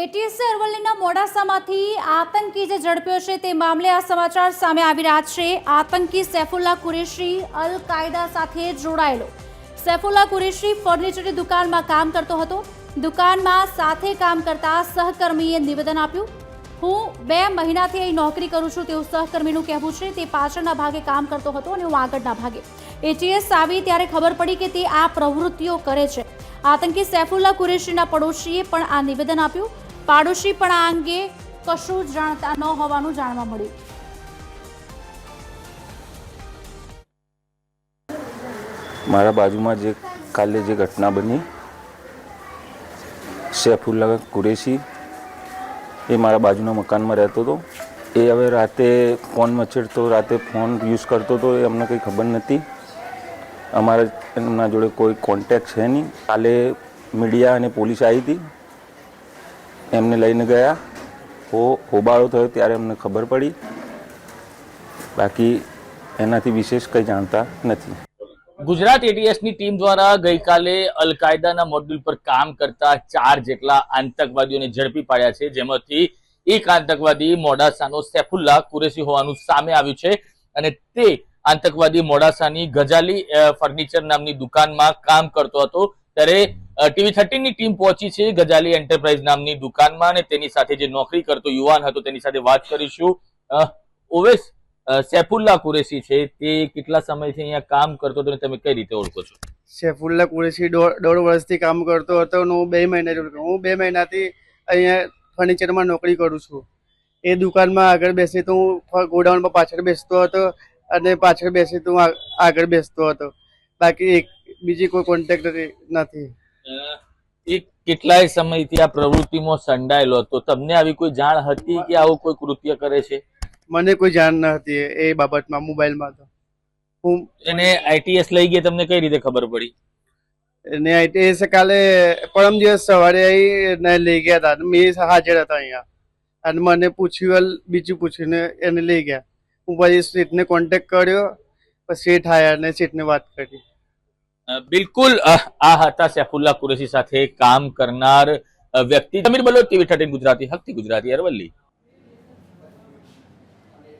ATS અરવલ્લીના મોડાસામાંથી આતંકી જે ઝડપ્યો છે તે મામલે આ સમાચાર સામે આવી રહ્યા છે. આતંકી સૈફુલ્લા કુરેશી અલ કાયદા સાથે જોડાયેલો. સૈફુલ્લા કુરેશી ફર્નિચરની દુકાનમાં કામ કરતો હતો. દુકાનમાં સાથે કામ કરતા સહકર્મીએ નિવેદન આપ્યું. હું બે મહિનાથી અહીં નોકરી કરું છું, તેવું સહકર્મીનું કહેવું છે. તે પાછળના ભાગે કામ કરતો હતો અને હું આગળના ભાગે. એટીએસ આવી ત્યારે ખબર પડી કે તે આ પ્રવૃત્તિઓ કરે છે. આતંકી સૈફુલ્લા કુરેશીના પડોશીએ પણ આ નિવેદન આપ્યું. પાડોશી પણ આ અંગે કશું જાણતા ન હોવાનું જાણવા મળ્યું. મારા બાજુમાં જે કાલે જે ઘટના બની સૈફુલ્લા કુરેશી, એ મારા બાજુના મકાનમાં રહેતો હતો. એ હવે રાતે ફોન મચેડતો, રાતે ફોન યુઝ કરતો હતો, એ અમને કંઈ ખબર નથી અમારા એમના જોડે કોઈ કોન્ટેક્ટ છે નહીં. કાલે મીડિયા અને પોલીસ આવી હતી. એમને લઈને ગયા. હો, હોબાળો થયો ત્યારે અમને ખબર પડી. બાકી એનાથી વિશેષ કંઈ જાણતા નથી. ગુજરાત એટીએસની ટીમ દ્વારા ગઈકાલે અલકાયદાના મોડ્યુલ પર કામ કરતા ચાર જેટલા આતંકવાદીઓને ઝડપી પાડ્યા છે. જેમાંથી એક આતંકવાદી મોડાસાનો સૈફુલ્લા કુરેશી હોવાનું સામે આવ્યું છે અને તે આતંકવાદી મોડાસાની ગજાલી ફર્નિચર નામની દુકાનમાં કામ કરતો હતો. ત્યારે ટીવી થર્ટીનની ટીમ પહોંચી છે ગજાલી એન્ટરપ્રાઇઝ નામની દુકાનમાં અને તેની સાથે જે નોકરી કરતો યુવાન હતો તેની સાથે વાત કરીશું. ઓવેસ સૈફુલ્લા કુરેશી છે. તે કેટલા સમયથી અહીંયા કામ કરતો હતો તમે કઈ રીતે ઓળખો છો? સૈફુલ્લા કુરેશી દોઢ વર્ષથી કામ કરતો હતો અને હું બે મહિના હું બે મહિનાથી અહીંયા ફર્નિચરમાં નોકરી કરું છું. એ દુકાનમાં આગળ બેસી તો હું ગોડાઉનમાં પાછળ બેસતો હતો અને પાછળ બેસી તો હું આગળ બેસતો હતો. બાકી એક, બીજી કોઈ કોન્ટેક્ટ નથી. એ કેટલાય સમયથી આ પ્રવૃત્તિમાં સંડાયેલો હતો. તમને આવી કોઈ જાણ હતી કે આવું કોઈ કૃત્ય કરે છે? મને કોઈ જાણ ન હતી એ બાબતમાં મોબાઈલમાં તો હું એને આઈટીએસ લઈ ગયા તમને કઈ રીતે ખબર પડી? ને આઈટીએસ કાલે પરમ દિવસ સવારે આવીને લઈ ગયા હતા મેં હાજર હતા અહીંયા. અને મને પૂછ્યું બીજું પૂછ્યું ને એને લઈ ગયા. હું પછી સીટને કોન્ટેક કર્યો પછી સીટ આવ્યા અને સીટને વાત કરી. બિલકુલ આ હતા સૈફુલ્લા કુરેશી સાથે કામ કરનાર વ્યક્તિ. સમીર બલોચ, ટીવી થર્ટીન ગુજરાતી, હકતી ગુજરાતી અરવલ્લી.